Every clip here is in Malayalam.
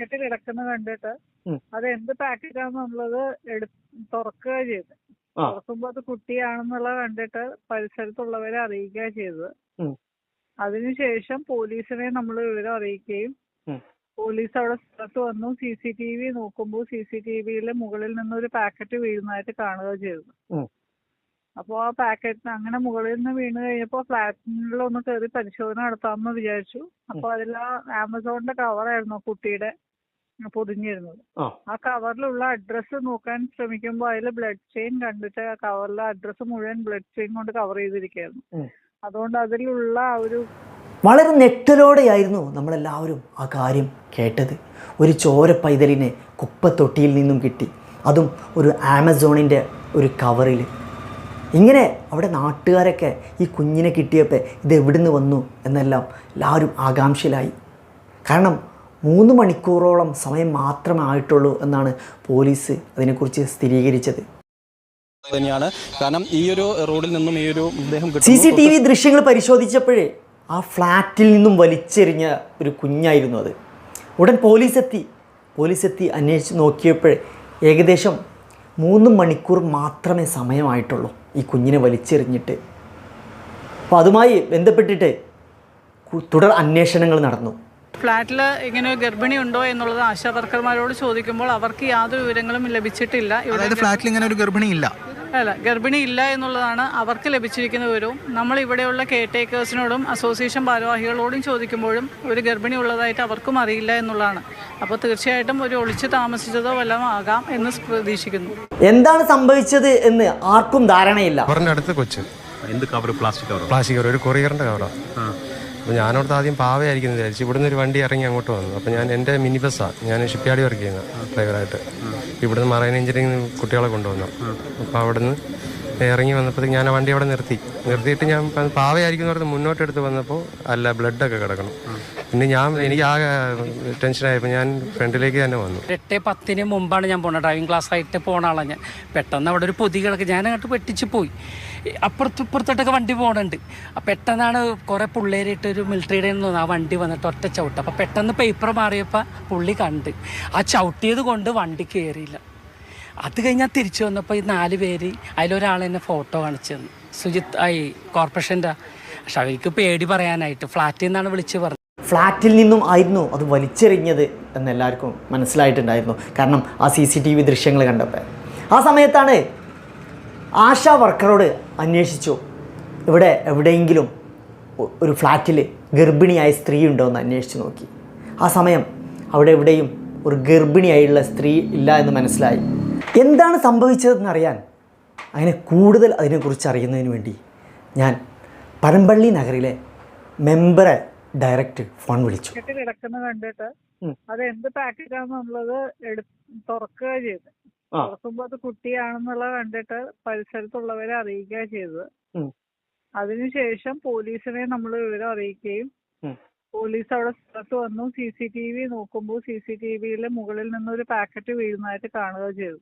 പാക്കറ്റ് കിടക്കുന്ന കണ്ടിട്ട്. അത് എന്ത് പാക്കറ്റാന്നുള്ളത് എടു തുറക്കുക ചെയ്ത്. തുറക്കുമ്പോ അത് കുട്ടിയാണെന്നുള്ളത് കണ്ടിട്ട് പരിസരത്തുള്ളവരെ അറിയിക്കുക ചെയ്തത്. അതിനുശേഷം പോലീസിനെ നമ്മൾ വിവരം അറിയിക്കുകയും പോലീസ് അവിടെ സ്ഥലത്ത് വന്നു സി സി ടി വി നോക്കുമ്പോൾ സി സി ടി വിയിൽ മുകളിൽ നിന്ന് ഒരു പാക്കറ്റ് വീഴുന്നതായിട്ട് കാണുക ചെയ്തു. അപ്പോൾ ആ പാക്കറ്റ് അങ്ങനെ മുകളിൽ നിന്ന് വീണ് കഴിഞ്ഞപ്പോൾ ഫ്ലാറ്റിലൊന്ന് കയറി പരിശോധന നടത്താമെന്ന് വിചാരിച്ചു അപ്പോൾ അതിൽ ആ ആമസോണിന്റെ കവറായിരുന്നു കുട്ടിയുടെ പൊതിഞ്ഞിരുന്നത്. ആ. കവറിലുള്ള അഡ്രസ്സ് നോക്കാൻ ശ്രമിക്കുമ്പോൾ അതിൽ ബ്ലഡ് ചെയിൻ കണ്ടിട്ട് ആ കവറിലെ അഡ്രസ്സ് മുഴുവൻ ബ്ലഡ് ചെയിൻ കൊണ്ട് കവർ ചെയ്തിരിക്കുകയായിരുന്നു. അതുകൊണ്ട് അതിലുള്ള ആ ഒരു വളരെ ഞെട്ടലോടെയായിരുന്നു നമ്മളെല്ലാവരും ആ കാര്യം കേട്ടത്. ഒരു ചോര പൈതലിനെ കുപ്പത്തൊട്ടിയിൽ നിന്നും കിട്ടി. അതും ഒരു ആമസോണിന്റെ ഒരു കവറിൽ. ഇങ്ങനെ അവിടെ നാട്ടുകാരൊക്കെ ഈ കുഞ്ഞിനെ കിട്ടിയപ്പോൾ ഇത് എവിടുന്ന് വന്നു എന്നെല്ലാം എല്ലാവരും ആകാംക്ഷയിലായി. കാരണം മൂന്ന് മണിക്കൂറോളം സമയം മാത്രമേ ആയിട്ടുള്ളൂ എന്നാണ് പോലീസ് അതിനെക്കുറിച്ച് സ്ഥിരീകരിച്ചത്. തന്നെയാണ്. കാരണം ഈ ഒരു റോഡിൽ നിന്നും ഈ ഒരു സി. സി ടി വി ദൃശ്യങ്ങൾ പരിശോധിച്ചപ്പോഴേ ആ ഫ്ലാറ്റിൽ നിന്നും വലിച്ചെറിഞ്ഞ ഒരു കുഞ്ഞായിരുന്നു അത്. ഉടൻ പോലീസ് എത്തി പോലീസ് എത്തി അന്വേഷിച്ച് നോക്കിയപ്പോൾ ഏകദേശം മൂന്ന് മണിക്കൂർ മാത്രമേ സമയമായിട്ടുള്ളൂ ഈ കുഞ്ഞിനെ വലിച്ചെറിഞ്ഞിട്ട്. അപ്പോൾ അതുമായി ബന്ധപ്പെട്ടിട്ട് തുടർ അന്വേഷണങ്ങൾ നടന്നു. ഫ്ലാറ്റിൽ ഇങ്ങനെ ഗർഭിണി ഉണ്ടോ എന്നുള്ളത് ആശാ വർക്കർമാരോട് ചോദിക്കുമ്പോൾ അവർക്ക് യാതൊരു വിവരങ്ങളും ലഭിച്ചിട്ടില്ല. അതായത് ഫ്ലാറ്റിൽ ഇങ്ങനെ ഒരു ഗർഭിണി ഇല്ല. അല്ല ഗർഭിണി ഇല്ല എന്നുള്ളതാണ് അവർക്ക് ലഭിച്ചിരിക്കുന്ന വിവരവും. നമ്മൾ ഇവിടെയുള്ള കെയർ ടേക്കേഴ്സിനോടും അസോസിയേഷൻ ഭാരവാഹികളോടും ചോദിക്കുമ്പോഴും ഒരു ഗർഭിണി ഉള്ളതായിട്ട് അവർക്കും അറിയില്ല എന്നുള്ളതാണ്. അപ്പോൾ തീർച്ചയായിട്ടും ഒരു ഒളിച്ചു താമസിച്ചതോ വല്ലതും ആകാം എന്ന് പ്രതീക്ഷിക്കുന്നു. എന്താണ് സംഭവിച്ചത് എന്ന് ആർക്കും ധാരണയില്ല. അടുത്ത് കൊച്ച്. എന്ത് cover plastic cover plastic cover ഒരു കൊറിയറിന്റെ കവറാ അപ്പോൾ ഞാനവിടുത്തെ ആദ്യം പാവയായിരിക്കും വിചാരിച്ചു ഇവിടുന്ന് ഒരു വണ്ടി ഇറങ്ങി അങ്ങോട്ട് വന്നു. അപ്പോൾ ഞാൻ എന്റെ മിനി ബസ്സാണ് ഞാൻ ഷിപ്പ്യാർഡിൽ വർക്ക് ചെയ്യുന്ന ഡ്രൈവറായിട്ട് ഇവിടുന്ന് മറൈൻ എഞ്ചിനീയറിംഗ് കുട്ടികളെ കൊണ്ടുവന്നു. അപ്പോൾ അവിടുന്ന് ഇറങ്ങി വന്നപ്പോഴത്തേക്ക് ഞാൻ ആ വണ്ടി അവിടെ നിർത്തി. നിർത്തിയിട്ട് ഞാൻ പ- പാവയായിരിക്കും എന്ന് പറഞ്ഞ് മുന്നോട്ട് എടുത്ത് വന്നപ്പോൾ അല്ല ബ്ലഡൊക്കെ കിടക്കണം. പിന്നെ ഞാൻ എനിക്ക് ആകെ ടെൻഷനായപ്പോൾ ഞാൻ ഫ്രണ്ടിലേക്ക് തന്നെ വന്നു. എട്ട് പത്തിന് മുമ്പാണ് ഞാൻ പോണത്. ഡ്രൈവിംഗ് ക്ലാസ് ആയിട്ട് പോണ ആളാണ് ഞാൻ. പെട്ടെന്ന് അവിടെ ഒരു പൊതി കിടക്ക്. ഞാൻ അങ്ങോട്ട് വെട്ടിച്ച് പോയി. അപ്പുറത്ത് ഇപ്പുറത്തോട്ടൊക്കെ വണ്ടി പോകണുണ്ട് അപ്പം പെട്ടെന്നാണ് കുറേ പിള്ളേരിട്ട് ഒരു മിലിറ്ററിയുടെ നിന്ന് ആ വണ്ടി വന്നിട്ട് ഒറ്റ ചവിട്ട്. അപ്പം പെട്ടെന്ന് പേപ്പർ മാറിയപ്പോൾ പുള്ളി കണ്ട്. ആ ചവിട്ടിയത് കൊണ്ട് വണ്ടി കയറിയില്ല അത് കഴിഞ്ഞാൽ തിരിച്ചു വന്നപ്പോൾ ഈ നാല് പേര് അതിലൊരാൾ എന്നെ ഫോട്ടോ കാണിച്ചു തന്നു സുജിത്ത് ഐ കോർപ്പറേഷന്റെ പക്ഷെ അവർക്ക് പേടി പറയാനായിട്ട് ഫ്ലാറ്റിൽ നിന്നാണ് വിളിച്ച് പറഞ്ഞത്. ഫ്ലാറ്റിൽ നിന്നും ആയിരുന്നു അത് വലിച്ചെറിഞ്ഞത് എന്ന് എല്ലാവർക്കും മനസ്സിലായിട്ടുണ്ടായിരുന്നു. കാരണം ആ സി സി ടി വി ദൃശ്യങ്ങൾ കണ്ടപ്പോൾ ആ സമയത്താണ് ആശാ വർക്കറോട് അന്വേഷിച്ചു. ഇവിടെ എവിടെയെങ്കിലും ഒരു ഫ്ലാറ്റിൽ ഗർഭിണിയായ സ്ത്രീ ഉണ്ടോ എന്ന് അന്വേഷിച്ച് നോക്കി. ആ സമയം അവിടെ എവിടെയും ഒരു ഗർഭിണിയായുള്ള സ്ത്രീ ഇല്ല എന്ന് മനസ്സിലായി. എന്താണ് സംഭവിച്ചതെന്ന് അറിയാൻ അങ്ങനെ കൂടുതൽ അതിനെക്കുറിച്ച് അറിയുന്നതിന് വേണ്ടി ഞാൻ പനമ്പള്ളി നഗറിലെ മെമ്പറെ ഡയറക്റ്റ് ഫോൺ വിളിച്ചു. പാക്കറ്റ് കിടക്കുന്ന കണ്ടിട്ട്. അത് എന്ത് പാക്കറ്റാണെന്നുള്ളത് തുറക്കുക ചെയ്ത് തുറക്കുമ്പോ തുറക്കുമ്പോൾ അത് കുട്ടിയാണെന്നുള്ളത് കണ്ടിട്ട് പരിസരത്തുള്ളവരെ അറിയിക്കുക ചെയ്തത്. അതിനുശേഷം പോലീസിനെ നമ്മൾ വിവരം അറിയിക്കുകയും. പോലീസ് അവിടെ സ്ഥലത്ത് വന്നു. സി സി ടി വി നോക്കുമ്പോൾ സി സി ടി വിയിലെ മുകളിൽ നിന്നൊരു പാക്കറ്റ് വീഴുന്നതായിട്ട് കാണുക ചെയ്തു.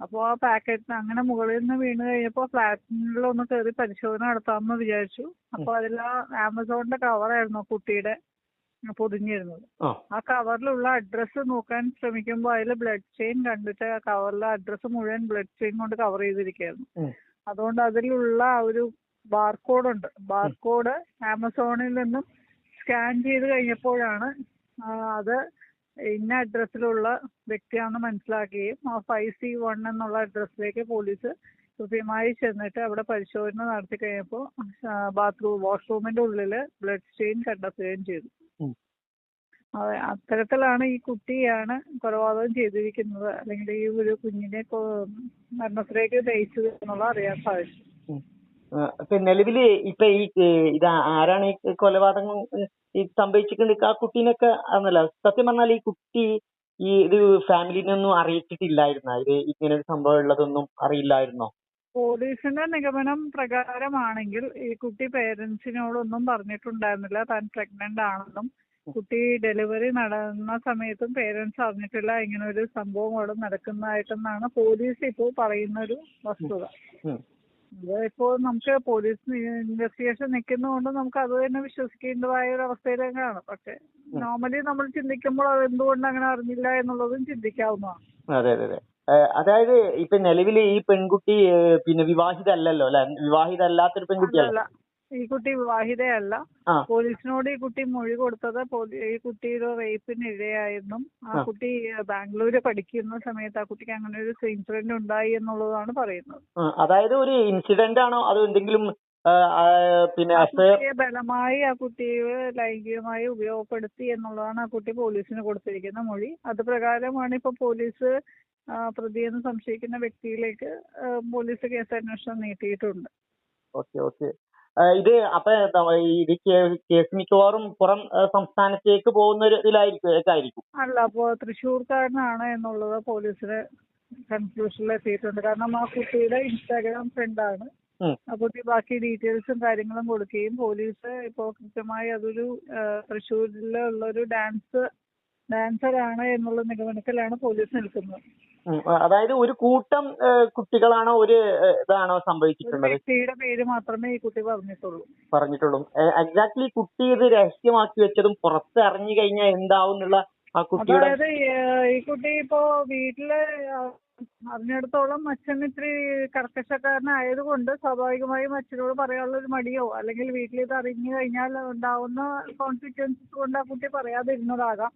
അപ്പോൾ ആ പാക്കറ്റ് അങ്ങനെ മുകളിൽ നിന്ന് വീണ് കഴിഞ്ഞപ്പോൾ ഫ്ലാറ്റിലൊന്ന് കയറി പരിശോധന നടത്താമെന്ന് വിചാരിച്ചു. അപ്പോൾ അതിൽ ആ ആമസോണിന്റെ കവറായിരുന്നു കുട്ടിയുടെ പൊതിഞ്ഞിരുന്നത്. ആ. ആ കവറിലുള്ള അഡ്രസ്സ് നോക്കാൻ ശ്രമിക്കുമ്പോൾ അതിൽ ബ്ലഡ് ചെയിൻ കണ്ടിട്ട് ആ കവറിലെ അഡ്രസ്സ് മുഴുവൻ ബ്ലഡ് ചെയിൻ കൊണ്ട് കവർ ചെയ്തിരിക്കുകയായിരുന്നു. അതുകൊണ്ട് അതിലുള്ള ആ ഒരു ബാർകോഡ് ഉണ്ട്. ബാർകോഡ് ആമസോണിൽ നിന്നും സ്കാൻ ചെയ്ത് കഴിഞ്ഞപ്പോഴാണ് അത് ഇന്ന അഡ്രസ്സിലുള്ള വ്യക്തിയാണെന്ന് മനസ്സിലാക്കുകയും ആ ഫൈവ് സി വൺ എന്നുള്ള അഡ്രസ്സിലേക്ക് പോലീസ് കൃത്യമായി ചെന്നിട്ട് അവിടെ പരിശോധന നടത്തി കഴിഞ്ഞപ്പോൾ ബാത്റൂം വാഷ്റൂമിന്റെ ഉള്ളിൽ ബ്ലഡ് സ്റ്റെയിൻ കണ്ടെത്തുകയും ചെയ്തു. അതെ അത്തരത്തിലാണ് ഈ കുട്ടിയാണ് കൊലപാതകം ചെയ്തിരിക്കുന്നത്. അല്ലെങ്കിൽ ഈ ഒരു കുഞ്ഞിനെ മരണത്തിലേക്ക് നയിച്ചത് എന്നുള്ള അറിയാൻ സാധിച്ചു. ഇപ്പൊ നിലവിൽ ഇപ്പൊ ഈ ഇത് ആരാണ് ഈ കൊലപാതകം ഈ സംഭവിച്ചിട്ടുണ്ട് ആ കുട്ടീനൊക്കെ ആണല്ലോ. സത്യം പറഞ്ഞാൽ ഈ കുട്ടി ഈ ഇത് ഫാമിലിനൊന്നും അറിയിച്ചിട്ടില്ലായിരുന്നോ? ഇത് ഇങ്ങനെ ഒരു സംഭവം ഉള്ളതൊന്നും അറിയില്ലായിരുന്നോ? പോലീസിന്റെ നിഗമനം പ്രകാരമാണെങ്കിൽ ഈ കുട്ടി പേരൻസിനോടൊന്നും പറഞ്ഞിട്ടുണ്ടായിരുന്നില്ല. താൻ പ്രഗ്നന്റ് ആണെന്നും കുട്ടി ഡെലിവറി നടന്ന സമയത്തും പേരൻസ് അറിഞ്ഞിട്ടില്ല. ഇങ്ങനെ ഒരു സംഭവം അവിടെ നടക്കുന്നതായിട്ടെന്നാണ് പോലീസ് ഇപ്പോൾ പറയുന്ന ഒരു വസ്തുത. അത് നമുക്ക് പോലീസ് ഇൻവെസ്റ്റിഗേഷൻ നിൽക്കുന്നതുകൊണ്ട് നമുക്ക് അത് തന്നെ വിശ്വസിക്കേണ്ടതായ ഒരു അവസ്ഥയിലേക്കാണ് പക്ഷെ നോർമലി നമ്മൾ ചിന്തിക്കുമ്പോൾ അത് എന്തുകൊണ്ട് അങ്ങനെ അറിഞ്ഞില്ല എന്നുള്ളതും ചിന്തിക്കാവുന്നതാണ്. അതെ അതെ അതെ. അതായത് ഇപ്പൊ നിലവിൽ ഈ പെൺകുട്ടി പിന്നെ വിവാഹിത അല്ലല്ലോ അല്ലെ? വിവാഹിതല്ലാത്തൊരു പെൺകുട്ടിയല്ല ഈ കുട്ടി വിവാഹിതയല്ല. പോലീസിനോട് ഈ കുട്ടി മൊഴി കൊടുത്തത് ഈ കുട്ടി ഒരു റേപ്പിന് ഇരയായെന്നും ആ. കുട്ടി ബാംഗ്ലൂര് പഠിക്കുന്ന സമയത്ത് ആ കുട്ടിക്ക് അങ്ങനെ ഒരു ഇൻസിഡന്റ് ഉണ്ടായി എന്നുള്ളതാണ് പറയുന്നത്. അതായത് ഒരു ഇൻസിഡന്റ് ആണോ? അതോ എന്തെങ്കിലും പിന്നെ ബലമായി ആ കുട്ടിയെ ലൈംഗികമായി ഉപയോഗപ്പെടുത്തി എന്നുള്ളതാണ് ആ കുട്ടി പോലീസിന് കൊടുത്തിരിക്കുന്ന മൊഴി. അത് പ്രകാരമാണ് ഇപ്പൊ പോലീസ് പ്രതി പ്രതിയെന്ന് സംശയിക്കുന്ന വ്യക്തിയിലേക്ക് പോലീസ് കേസ് അന്വേഷണം നീട്ടിയിട്ടുണ്ട്. Okay okay. ഇത് അപ്പൊ ഇത് കേസ് മിക്കവാറും പുറം സംസ്ഥാനത്തേക്ക് പോകുന്ന ഒരു ഇതിലായിരിക്കും അല്ല അപ്പൊ തൃശ്ശൂർക്കാരനാണ് എന്നുള്ളത് പോലീസിന് കൺഫ്യൂഷനിലെത്തിയിട്ടുണ്ട് കാരണം ആ കുട്ടിയുടെ ഇൻസ്റ്റാഗ്രാം ഫ്രണ്ടാണ്. അപ്പൊ ബാക്കി ഡീറ്റെയിൽസും കാര്യങ്ങളും കൊടുക്കുകയും പോലീസ് ഇപ്പോ കൃത്യമായി അതൊരു തൃശ്ശൂരിലുള്ള ഒരു ഡാൻസ് ആണ് എന്നുള്ള നിഗമനത്തിലാണ് പോലീസ് നിൽക്കുന്നത്. അതായത് ഒരു കൂട്ടം കുട്ടികളാണോ ഒരു ഇതാണോ സംഭവിച്ചിട്ടുള്ളത്? വ്യക്തിയുടെ പേര് മാത്രമേ ഈ കുട്ടി പറഞ്ഞിട്ടുള്ളൂ. പറഞ്ഞിട്ടുള്ളൂ. എക്സാക്ട്ലി കുട്ടി ഇത് രഹസ്യമാക്കി വെച്ചതും പുറത്ത് അറിഞ്ഞു കഴിഞ്ഞാൽ എന്താവും എന്നുള്ള ആ കുട്ടിയുടെ അതായത് ഈ- കുട്ടി ഇപ്പോ വീട്ടിൽ അറിഞ്ഞിടത്തോളം അച്ഛൻ ഇത്തിരി കർക്കശക്കാരനായതുകൊണ്ട് സ്വാഭാവികമായും അച്ഛനോട് പറയാനുള്ള ഒരു മടിയോ അല്ലെങ്കിൽ വീട്ടിൽ ഇത് അറിഞ്ഞു കഴിഞ്ഞാൽ ഉണ്ടാവുന്ന കോൺസിക്വൻസസ് കൊണ്ട് ആ കുട്ടി പറയാതിരുന്നതാകാം.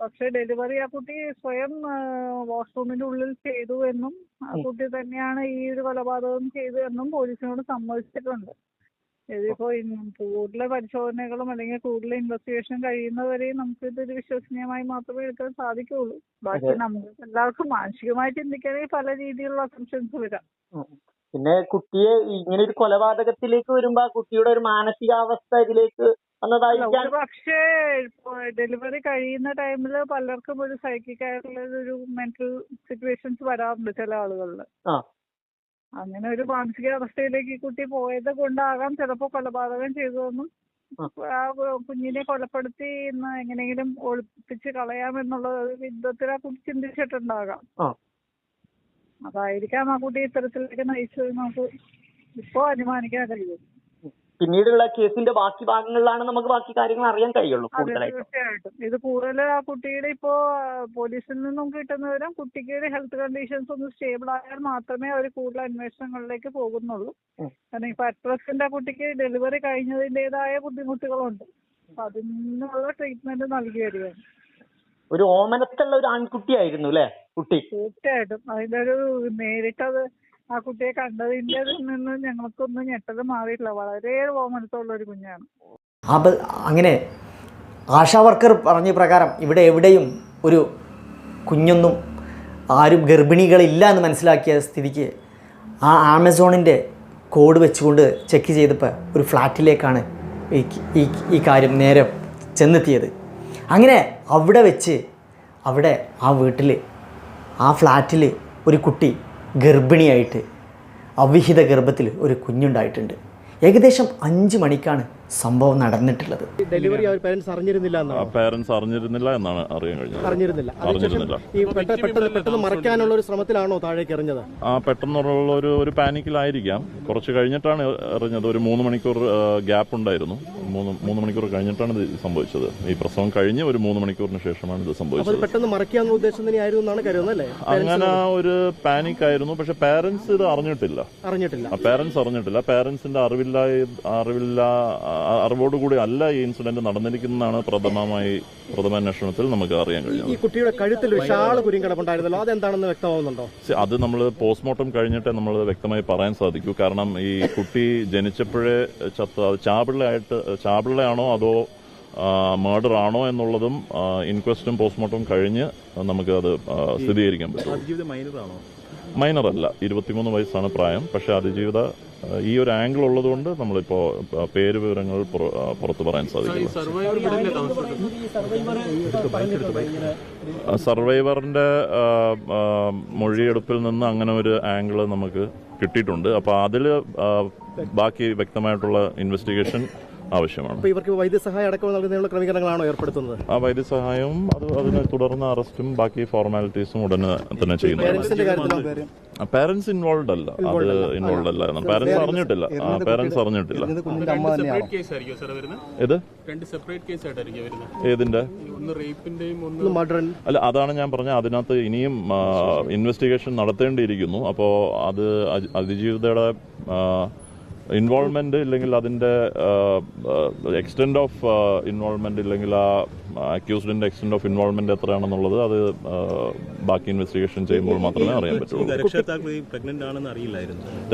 പക്ഷെ ഡെലിവറി ആ കുട്ടി സ്വയം വാഷ്റൂമിന്റെ ഉള്ളിൽ ചെയ്തു എന്നും ആ കുട്ടി തന്നെയാണ് ഈ ഒരു കൊലപാതകം ചെയ്തു എന്നും പോലീസിനോട് സമ്മതിച്ചിട്ടുണ്ട്. ഇതിപ്പോ കൂടുതൽ പരിശോധനകളും അല്ലെങ്കിൽ കൂടുതൽ ഇൻവെസ്റ്റിഗേഷൻ കഴിയുന്നവരെയും നമുക്ക് ഇതൊരു വിശ്വസനീയമായി മാത്രമേ എടുക്കാൻ സാധിക്കുള്ളൂ ബാക്കി നമ്മൾ നമുക്ക് എല്ലാവർക്കും മാനസികമായി ചിന്തിക്കണമെങ്കിൽ പല രീതിയിലുള്ള അസംഷൻസ് വരാം. പിന്നെ കുട്ടിയെ ഇങ്ങനെ ഒരു കൊലപാതകത്തിലേക്ക് വരുമ്പോ ആ കുട്ടിയുടെ ഒരു മാനസികാവസ്ഥ ഇതിലേക്ക് വന്നതായിരിക്കാം പക്ഷേ ഡെലിവറി കഴിയുന്ന ടൈമിൽ പലർക്കും ഒരു സൈക്കിക് ആയിട്ടുള്ള ഒരു മെന്റൽ സിറ്റുവേഷൻസ് വരാറുണ്ട് ചില ആളുകളിൽ ആ. അങ്ങനെ ഒരു മാനസികാവസ്ഥയിലേക്ക് ഈ കുട്ടി പോയത് കൊണ്ടാകാം ചിലപ്പോ കൊലപാതകം ചെയ്തതെന്നും ആ. ആ കുഞ്ഞിനെ കൊലപ്പെടുത്തി ഇന്ന് എങ്ങനെയെങ്കിലും ഒളിപ്പിച്ച് കളയാമെന്നുള്ള ഒരു വിധത്തിൽ ആ കുട്ടി ചിന്തിച്ചിട്ടുണ്ടാകാം. അതായിരിക്കാം ആ കുട്ടി ഇത്തരത്തിലേക്ക് നയിച്ചത് നമുക്ക് ഇപ്പോ അനുമാനിക്കാൻ കഴിയും. പിന്നീടുള്ള കേസിന്റെ ബാക്കി ഭാഗങ്ങളിലാണ് നമുക്ക് ബാക്കി കാര്യങ്ങൾ അറിയാൻ കഴിയുള്ളൂ തീർച്ചയായിട്ടും. ഇത് കൂടുതൽ ആ കുട്ടിയുടെ ഇപ്പോ പോലീസിൽ നിന്നും കിട്ടുന്ന വിവരം കുട്ടിക്ക് ഹെൽത്ത് കണ്ടീഷൻസ് ഒന്ന് സ്റ്റേബിൾ ആയാൽ മാത്രമേ അവർ കൂടുതൽ അന്വേഷണങ്ങളിലേക്ക് പോകുന്നുള്ളൂ. കാരണം ഇപ്പൊ അറ്റ് പ്രസന്റ് ആ കുട്ടിക്ക് ഡെലിവറി കഴിഞ്ഞതിന്റെതായ ബുദ്ധിമുട്ടുകളുണ്ട്. അപ്പൊ അതിനുള്ള ട്രീറ്റ്മെന്റ് നൽകി വരികയാണ്. ഒരു ഓമനത്തുള്ള ഒരു ആൺകുട്ടിയായിരുന്നു അല്ലെ കുട്ടി? തീർച്ചയായിട്ടും. അതിന്റെ ഒരു നേരിട്ടത് ആ കുട്ടിയെ കണ്ടതിന്റെ നിന്ന് ഞങ്ങൾക്കൊന്നും ഞെട്ടത് മാറിയിട്ടില്ല. വളരെ ഓമനത്തുള്ള ഒരു കുഞ്ഞാണ്. അപ്പൊ അങ്ങനെ ആശാ വർക്കർ പറഞ്ഞ പ്രകാരം ഇവിടെ എവിടെയും ഒരു കുഞ്ഞൊന്നും ആരും ഗർഭിണികളില്ല എന്ന് മനസ്സിലാക്കിയ സ്ഥിതിക്ക് ആ ആമസോണിന്റെ കോഡ് വെച്ചുകൊണ്ട് ചെക്ക് ചെയ്തപ്പോൾ ഒരു ഫ്ലാറ്റിലേക്കാണ് ഈ ഈ കാര്യം നേരെ ചെന്നെത്തിയത്. അങ്ങനെ അവിടെ വെച്ച് അവിടെ ആ വീട്ടിൽ ആ ഫ്ലാറ്റിൽ ഒരു കുട്ടി ഗർഭിണിയായിട്ട് അവിഹിത ഗർഭത്തിൽ ഒരു കുഞ്ഞുണ്ടായിട്ടുണ്ട്. ഏകദേശം അഞ്ച് മണിക്കാണ് സംഭവം നടന്നിട്ടുള്ളത്. ഡെലിവറി അവർ പേരൻസ് അറിഞ്ഞിരുന്നില്ല എന്നാണ്? പേരൻസ് അറിഞ്ഞിരുന്നില്ല എന്നാണ് അറിയാൻ കഴിഞ്ഞത്. അറിഞ്ഞിരുന്നില്ല. അതിനുശേഷം അറിഞ്ഞിരുന്നില്ല. ഈ പെട്ട- പെട്ടെന്ന് പെട്ടെന്ന് മറയ്ക്കാനുള്ള ഒരു ശ്രമത്തിലാണോ താഴേക്ക് എറിഞ്ഞത്? ആ പെട്ടെന്നുള്ള ഒരു ഒരു പാനിക്കിലായിരിക്കാം. കുറച്ച് കഴിഞ്ഞിട്ടാണ് എറിഞ്ഞത്. ഒരു മൂന്ന് മണിക്കൂർ ഗ്യാപ്പ് ഉണ്ടായിരുന്നു. മൂന്ന് മൂന്ന് മണിക്കൂർ കഴിഞ്ഞിട്ടാണ് ഇത് സംഭവിച്ചത്. ഈ പ്രസവം കഴിഞ്ഞ് ഒരു മൂന്ന് മണിക്കൂറിന് ശേഷമാണ് ഇത് സംഭവിച്ചത്. പെട്ടെന്ന് മറയ്ക്കാന്ന് ഉദ്ദേശം തന്നെയായിരുന്നു എന്നാണ് കരുതുന്നത് അല്ലേ? അങ്ങനെ ഒരു പാനിക് ആയിരുന്നു. പക്ഷെ പേരൻസ് ഇത് അറിഞ്ഞിട്ടില്ല. അറിഞ്ഞിട്ടില്ല. ആ പേരൻസ് അറിഞ്ഞിട്ടില്ല. പേരൻസിന്റെ അറിവില്ല അറിവില്ല അറിവോടുകൂടി അല്ല ഈ ഇൻസിഡന്റ് നടന്നിരിക്കുന്നതാണ് പ്രഥമമായി പ്രഥമ അന്വേഷണത്തിൽ നമുക്ക് അറിയാൻ ഈ കുട്ടിയുടെ കഴുത്തിൽ അതെന്താണെന്ന് വ്യക്തമാവുന്നുണ്ടോ? അത് നമ്മൾ പോസ്റ്റ്മോർട്ടം കഴിഞ്ഞിട്ടേ നമ്മൾ വ്യക്തമായി പറയാൻ സാധിക്കൂ. കാരണം ഈ കുട്ടി ജനിച്ചപ്പോഴേ ചത്ത അത് ചാപിള്ളയായിട്ട് ചാപിള്ളയാണോ അതോ മേർഡർ ആണോ എന്നുള്ളതും ഇൻക്വസ്റ്റും പോസ്റ്റ്മോർട്ടം കഴിഞ്ഞ് നമുക്ക് അത് സ്ഥിരീകരിക്കാൻ പറ്റും അതിജീവിത മൈനറാണോ മൈനർ അല്ല ഇരുപത്തിമൂന്ന് വയസ്സാണ് പ്രായം. പക്ഷെ അതിജീവിത ഈ ഒരു ആംഗിൾ ഉള്ളതുകൊണ്ട് നമ്മളിപ്പോ പേര് വിവരങ്ങൾ പുറത്തു പറയാൻ സാധിക്കില്ല. സർവൈവറിന്റെ മൊഴിയെടുപ്പിൽ നിന്ന് അങ്ങനെ ഒരു ആംഗിൾ നമുക്ക് കിട്ടിയിട്ടുണ്ട്. അപ്പോൾ അതിൽ ബാക്കി വ്യക്തമായിട്ടുള്ള ഇൻവെസ്റ്റിഗേഷൻ ആവശ്യമാണ്. അപ്പോൾ ഇവർക്ക് വൈദ്യസഹായം അടക്കം നൽകുന്നതിനുള്ള ക്രമീകരണങ്ങളാണോ ഏർപ്പെടുത്തുന്നത്? ആ വൈദ്യസഹായവും അത് അതിനെ തുടർന്ന് അറസ്റ്റും ബാക്കി ഫോർമാലിറ്റീസും ഉടനെ തന്നെ ചെയ്യുന്നു പാരന്റ്സ് ഇൻവോൾവ് അല്ല. അത് ഇൻവോൾവ് അല്ല. പാരന്റ്സ് അറിഞ്ഞിട്ടില്ല. പാരന്റ്സ് അറിഞ്ഞിട്ടില്ല. ഇത് ഏതിന്റെ? ഒന്ന് റേപ്പിന്റെയും ഒന്ന് മർഡർ അല്ല അതാണ് ഞാൻ പറഞ്ഞത് അതിനകത്ത് ഇനിയും ഇൻവെസ്റ്റിഗേഷൻ നടത്തേണ്ടിയിരിക്കുന്നു. അപ്പോൾ അത് അതി- അതിജീവിതയുടെ ഇൻവോൾവ്മെന്റ് ഇല്ലെങ്കിൽ അതിന്റെ എക്സ്റ്റെൻഡ് ഓഫ് ഇൻവോൾവ്മെന്റ് ഇല്ലെങ്കിൽ ആ അക്യൂസ്ഡിന്റെ എക്സ്റ്റന്റ് ഓഫ് ഇൻവോൾവ്മെന്റ് എത്രയാണെന്നുള്ളത് അത് ബാക്കി ഇൻവെസ്റ്റിഗേഷൻ ചെയ്യുമ്പോൾ മാത്രമേ അറിയാൻ പറ്റുള്ളൂ.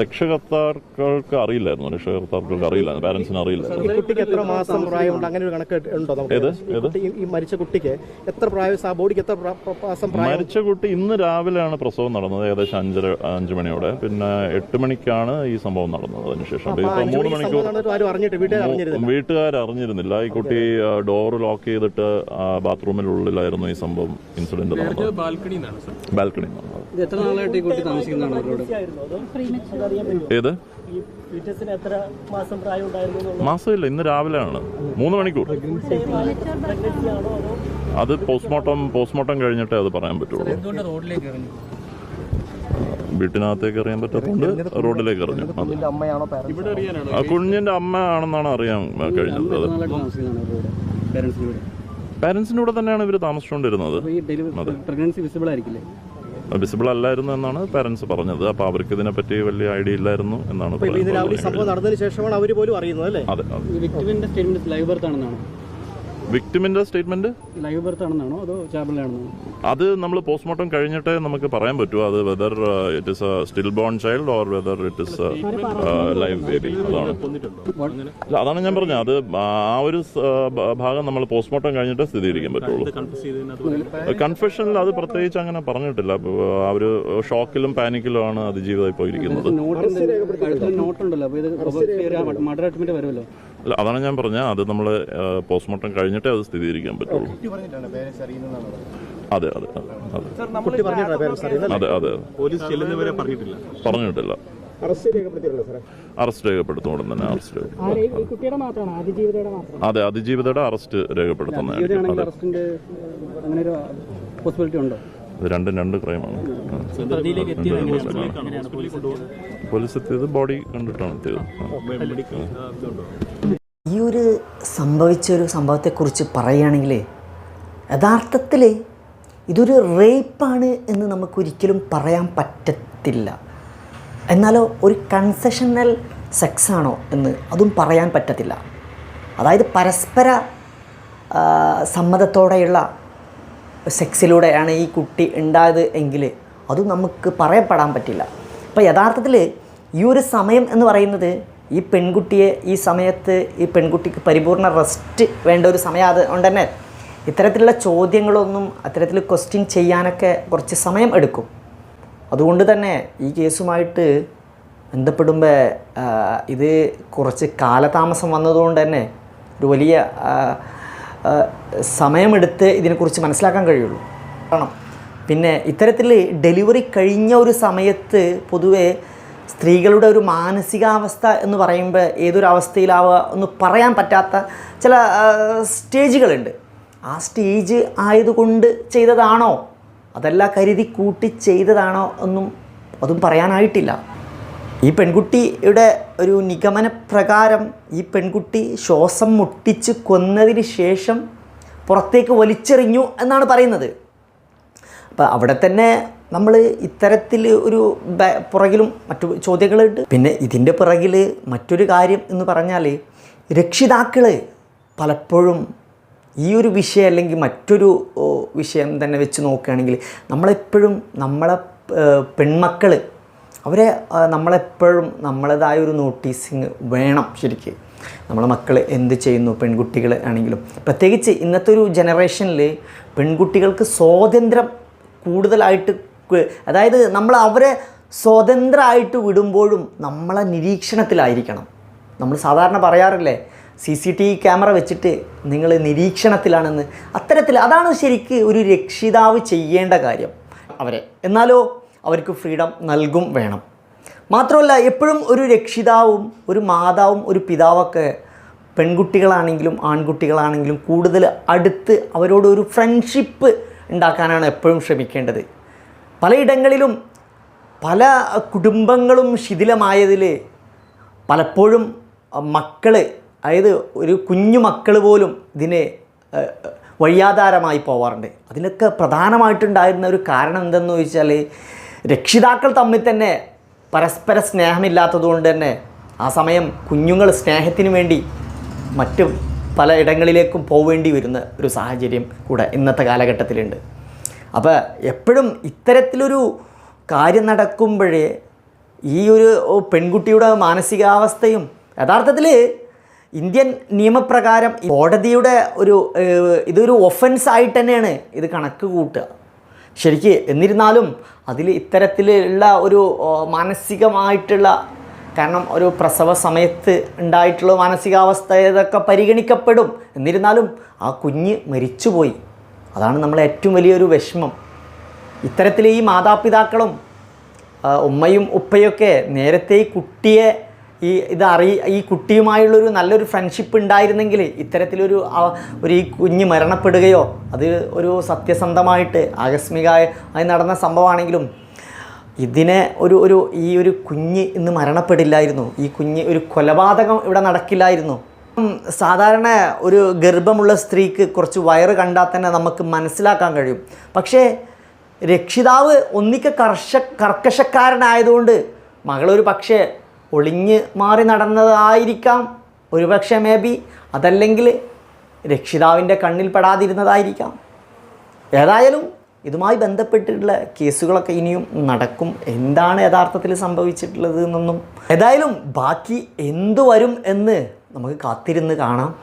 രക്ഷകർത്താക്കൾക്ക് അറിയില്ലായിരുന്നു. രക്ഷകർത്താക്കൾക്ക് അറിയില്ല. പാരന്റ്സിന് അറിയില്ല. കുട്ടിക്ക് എത്ര മാസം പ്രായമുണ്ട്? അങ്ങനെ ഒരു കണക്ക് ഉണ്ടോ നമുക്ക്? ഈ ഈ മരിച്ച കുട്ടിക്ക് എത്ര പ്രായം ബോഡിക്ക് എത്ര മാസം മരിച്ച കുട്ടി ഇന്ന് രാവിലെയാണ് പ്രസവം നടന്നത്. ഏകദേശം അഞ്ചര അഞ്ചു മണിയോടെ. പിന്നെ എട്ട് മണിക്കാണ് ഈ സംഭവം നടന്നത് അതിനുശേഷം. മൂന്ന് മണിക്ക് മണിക്കൂർ വീട്ടുകാർ അറിഞ്ഞിരുന്നില്ല? ഈ കുട്ടി ഡോർ ലോക്ക് ചെയ്തിട്ട് ബാത്റൂമിനുള്ളിലായിരുന്നു ഈ സംഭവം ഇൻസിഡന്റ് നടന്നത്. ബാൽക്കണി എന്നാണ് സാർ. ബാൽക്കണി. എത്ര ഈ കുട്ടി താമസിക്കുന്നതാണ് അവരോട്? ഏത്? മാസമില്ല ഇന്ന് രാവിലെയാണ്. മൂന്ന് മണിക്കൂർ. അത് പോസ്റ്റ്മോർട്ടം പോസ്റ്റ്മോർട്ടം കഴിഞ്ഞിട്ടേ അത് പറയാൻ പറ്റുള്ളൂ. വീട്ടിനകത്തേക്ക് അറിയാൻ പറ്റാത്തതുകൊണ്ട് റോഡിലേക്ക് എറിഞ്ഞു. അതെ ഇവിടെ അറിയാനാണ് ആ കുഞ്ഞിന്റെ അമ്മ ആണെന്നാണ് അറിയാൻ കഴിഞ്ഞത്. അത് പാരന്റ്സിന്റെ കൂടെ തന്നെയാണ് ഇവർ താമസിച്ചുകൊണ്ടിരുന്നത്. പ്രഗ്നൻസി വിസിബിൾ ആയിരിക്കില്ലേ? വിസിബിൾ അല്ലായിരുന്നു എന്നാണ് പാരന്റ്സ് പറഞ്ഞത്. അപ്പൊ അവർക്ക് ഇതിനെപ്പറ്റി വലിയ ഐഡിയ ഇല്ലായിരുന്നു എന്നാണ് പറയുന്നത്. നടന്നതിന് ശേഷമാണ് അവർ പോലും അറിയുന്നത് അല്ലേ? അതെ അതെ. വിക്ടിമിന്റെ സ്റ്റേറ്റ്മെന്റ് ലൈവ് ബർത്ത് ആണെന്നാണോ സ്റ്റേറ്റ്മെന്റ് ലൈവ് ബർത്ത് ആണെന്നാണോ? അതോ ചാബിളാണെന്നാണോ അത് നമ്മൾ പോസ്റ്റ്മോർട്ടം കഴിഞ്ഞിട്ട് നമുക്ക് പറയാൻ പറ്റുമോ അത് whether it is a still born child or whether it is live baby അതാണ്. അല്ല, അതാണ് ഞാൻ പറഞ്ഞത്. അത് ആ ഒരു ഭാഗം നമ്മൾ പോസ്റ്റ്മോർട്ടം കഴിഞ്ഞിട്ട് സ്ഥിരീകരിക്കാൻ പറ്റുള്ളൂ. കൺഫ്യൂഷനിൽ കൺഫെഷനിൽ അത് പ്രത്യേകിച്ച് അങ്ങനെ പറഞ്ഞിട്ടില്ല. ആ ഒരു ഷോക്കിലും പാനിക്കിലും ആണ് അതിജീവിതം ഇപ്പോൾ ഇരിക്കുന്നത് നോട്ടുണ്ടല്ലോ മർഡർ വരുമല്ലോ. അല്ല അതാണ് ഞാൻ പറഞ്ഞത്. അത് നമ്മൾ പോസ്റ്റ്മോർട്ടം കഴിഞ്ഞിട്ടേ അത് സ്ഥിരീകരിക്കാൻ പറ്റുള്ളൂ. അതെ അതെ അതെ അതെ. അതെ അതെ പറഞ്ഞിട്ടില്ല. പറഞ്ഞിട്ടില്ല. അറസ്റ്റ് രേഖപ്പെടുത്തും ഉടൻ തന്നെ അറസ്റ്റ് രേഖപ്പെടുത്തും. അതെ അതിജീവിതയുടെ അറസ്റ്റ് രേഖപ്പെടുത്തുന്നതായിരിക്കും. ജീവിതമാണെങ്കിൽ അതെ രണ്ടും രണ്ട് ക്രൈമാണ്. പോലീസ് എത്തിയത്? ബോഡി കണ്ടിട്ടാണ് എത്തിയത്. ഈ ഒരു സംഭവിച്ച ഒരു സംഭവത്തെക്കുറിച്ച് പറയുകയാണെങ്കിൽ യഥാർത്ഥത്തിൽ ഇതൊരു റേപ്പാണ് എന്ന് നമുക്കൊരിക്കലും പറയാൻ പറ്റത്തില്ല. എന്നാലോ ഒരു കൺസെഷണൽ സെക്സ് ആണോ എന്ന് അതും പറയാൻ പറ്റത്തില്ല. അതായത് പരസ്പര സമ്മതത്തോടെയുള്ള സെക്സിലൂടെയാണ് ഈ കുട്ടി ഉണ്ടായത് എങ്കിൽ അത് നമുക്ക് പറയപ്പെടാൻ പറ്റില്ല. അപ്പോൾ യഥാർത്ഥത്തിൽ ഈ ഒരു സമയം എന്ന് പറയുന്നത് ഈ പെൺകുട്ടിയെ ഈ സമയത്ത് ഈ പെൺകുട്ടിക്ക് പരിപൂർണ റെസ്റ്റ് വേണ്ട ഒരു സമയം അത് കൊണ്ട് തന്നെ ഇത്തരത്തിലുള്ള ചോദ്യങ്ങളൊന്നും അത്തരത്തിൽ ക്വസ്റ്റ്യൻ ചെയ്യാനൊക്കെ കുറച്ച് സമയം എടുക്കും. അതുകൊണ്ട് തന്നെ ഈ കേസുമായിട്ട് ബന്ധപ്പെടുമ്പോൾ ഇത് കുറച്ച് കാലതാമസം വന്നതുകൊണ്ട് തന്നെ ഒരു വലിയ സമയമെടുത്ത് ഇതിനെക്കുറിച്ച് മനസ്സിലാക്കാൻ കഴിയുള്ളൂ. കാരണം പിന്നെ ഇത്തരത്തിൽ ഡെലിവറി കഴിഞ്ഞ ഒരു സമയത്ത് പൊതുവേ സ്ത്രീകളുടെ ഒരു മാനസികാവസ്ഥ എന്ന് പറയുമ്പോൾ ഏതൊരു അവസ്ഥയിലാവുക എന്ന് പറയാൻ പറ്റാത്ത ചില സ്റ്റേജുകളുണ്ട്. ആ സ്റ്റേജ് ആയതുകൊണ്ട് ചെയ്തതാണോ? അതല്ല കരുതി കൂട്ടി ചെയ്തതാണോ എന്നും അതും പറയാനായിട്ടില്ല. ഈ പെൺകുട്ടിയുടെ ഒരു നിഗമന പ്രകാരം ഈ പെൺകുട്ടി ശ്വാസം മുട്ടിച്ച് കൊന്നതിന് ശേഷം പുറത്തേക്ക് വലിച്ചെറിഞ്ഞു എന്നാണ് പറയുന്നത്. അപ്പോൾ അവിടെ തന്നെ നമ്മൾ ഇത്തരത്തിൽ ഒരു പുറകിലും മറ്റു ചോദ്യങ്ങളുണ്ട്. പിന്നെ ഇതിന്റെ പുറകിൽ മറ്റൊരു കാര്യം എന്ന് പറഞ്ഞാൽ രക്ഷിതാക്കൾ പലപ്പോഴും ഈ ഒരു വിഷയം അല്ലെങ്കിൽ മറ്റൊരു വിഷയം തന്നെ വെച്ച് നോക്കുകയാണെങ്കിൽ നമ്മളെപ്പോഴും നമ്മളെ പെൺമക്കൾ അവരെ നമ്മളെപ്പോഴും നമ്മളേതായ ഒരു നോട്ടീസിങ് വേണം ശരിക്ക്. നമ്മളെ മക്കൾ എന്ത് ചെയ്യുന്നു പെൺകുട്ടികൾ ആണെങ്കിലും. പ്രത്യേകിച്ച് ഇന്നത്തെ ഒരു ജനറേഷനിൽ പെൺകുട്ടികൾക്ക് സ്വാതന്ത്ര്യം കൂടുതലായിട്ട് അതായത് നമ്മൾ അവരെ സ്വതന്ത്രമായിട്ട് വിടുമ്പോഴും നമ്മളെ നിരീക്ഷണത്തിലായിരിക്കണം. നമ്മൾ സാധാരണ പറയാറില്ലേ C C T V camera വെച്ചിട്ട് നിങ്ങൾ നിരീക്ഷണത്തിലാണെന്ന്. അത്തരത്തിൽ അതാണ് ശരിക്ക് ഒരു രക്ഷിതാവ് ചെയ്യേണ്ട കാര്യം അവരെ. എന്നാലോ അവർക്ക് ഫ്രീഡം നൽകും വേണം. മാത്രമല്ല എപ്പോഴും ഒരു രക്ഷിതാവും ഒരു മാതാവും ഒരു പിതാവൊക്കെ പെൺകുട്ടികളാണെങ്കിലും ആൺകുട്ടികളാണെങ്കിലും കൂടുതൽ അടുത്ത് അവരോട് ഒരു ഫ്രണ്ട്ഷിപ്പ് ഉണ്ടാക്കാനാണ് എപ്പോഴും ശ്രമിക്കേണ്ടത്. പലയിടങ്ങളിലും പല കുടുംബങ്ങളും ശിഥിലമായതിൽ പലപ്പോഴും മക്കൾ അതായത് ഒരു കുഞ്ഞു മക്കൾ പോലും ഇതിനെ വഴിയാധാരമായി പോവാറുണ്ട്. അതിനൊക്കെ പ്രധാനമായിട്ടുണ്ടായിരുന്ന ഒരു കാരണം എന്തെന്ന് ചോദിച്ചാൽ രക്ഷിതാക്കൾ തമ്മിൽ തന്നെ പരസ്പര സ്നേഹമില്ലാത്തതുകൊണ്ട് തന്നെ ആ സമയം കുഞ്ഞുങ്ങൾ സ്നേഹത്തിന് വേണ്ടി മറ്റു പല ഇടങ്ങളിലേക്കും പോവേണ്ടി വരുന്ന ഒരു സാഹചര്യം കൂടെ ഇന്നത്തെ കാലഘട്ടത്തിലുണ്ട്. അപ്പോൾ എപ്പോഴും ഇത്തരത്തിലൊരു കാര്യം നടക്കുമ്പോഴേ ഈ ഒരു പെൺകുട്ടിയുടെ മാനസികാവസ്ഥയും യഥാർത്ഥത്തിൽ ഇന്ത്യൻ നിയമപ്രകാരം കോടതിയുടെ ഒരു ഇതൊരു ഒഫൻസ് ആയിട്ട് തന്നെയാണ് ഇത് കണക്ക് കൂട്ടുക. ശരിക്ക് എന്നിരുന്നാലും അതിൽ ഇത്തരത്തിലുള്ള ഒരു മാനസികമായിട്ടുള്ള കാരണം ഒരു പ്രസവ സമയത്ത് ഉണ്ടായിട്ടുള്ള മാനസികാവസ്ഥ ഇതൊക്കെ പരിഗണിക്കപ്പെടും? എന്നിരുന്നാലും ആ കുഞ്ഞ് മരിച്ചുപോയി. അതാണ് നമ്മളെ ഏറ്റവും വലിയൊരു വിഷമം. ഇത്തരത്തിൽ ഈ മാതാപിതാക്കളും ഉമ്മയും ഉപ്പയൊക്കെ നേരത്തെ ഈ കുട്ടിയെ ഈ ഇത് അറി ഈ കുട്ടിയുമായുള്ളൊരു നല്ലൊരു ഫ്രണ്ട്ഷിപ്പ് ഉണ്ടായിരുന്നെങ്കിൽ ഇത്തരത്തിലൊരു ഒരു ഈ കുഞ്ഞ് മരണപ്പെടുകയോ അത് ഒരു സത്യസന്ധമായിട്ട് ആകസ്മികമായി ആയി നടന്ന സംഭവമാണെങ്കിലും ഇതിനെ ഒരു ഒരു ഈ ഒരു കുഞ്ഞ് ഇന്ന് മരണപ്പെടില്ലായിരുന്നു. ഈ കുഞ്ഞ് ഒരു കൊലപാതകം ഇവിടെ നടക്കില്ലായിരുന്നു. സാധാരണ ഒരു ഗർഭമുള്ള സ്ത്രീക്ക് കുറച്ച് വയറ് കണ്ടാൽ തന്നെ നമുക്ക് മനസ്സിലാക്കാൻ കഴിയും. പക്ഷേ രക്ഷിതാവ് ഒന്നിക്ക കർഷ കർക്കശക്കാരനായതുകൊണ്ട് മകളൊരു പക്ഷേ ഒളിഞ്ഞ് മാറി നടന്നതായിരിക്കാം. ഒരുപക്ഷെ മേ ബി അതല്ലെങ്കിൽ രക്ഷിതാവിന്റെ കണ്ണിൽ പെടാതിരുന്നതായിരിക്കാം. ഏതായാലും ഇതുമായി ബന്ധപ്പെട്ടിട്ടുള്ള കേസുകളൊക്കെ ഇനിയും നടക്കും. എന്താണ് യഥാർത്ഥത്തിൽ സംഭവിച്ചിട്ടുള്ളത് എന്നൊന്നും. ഏതായാലും ബാക്കി എന്തു വരും എന്ന് നമുക്ക് കാത്തിരുന്ന് കാണാം.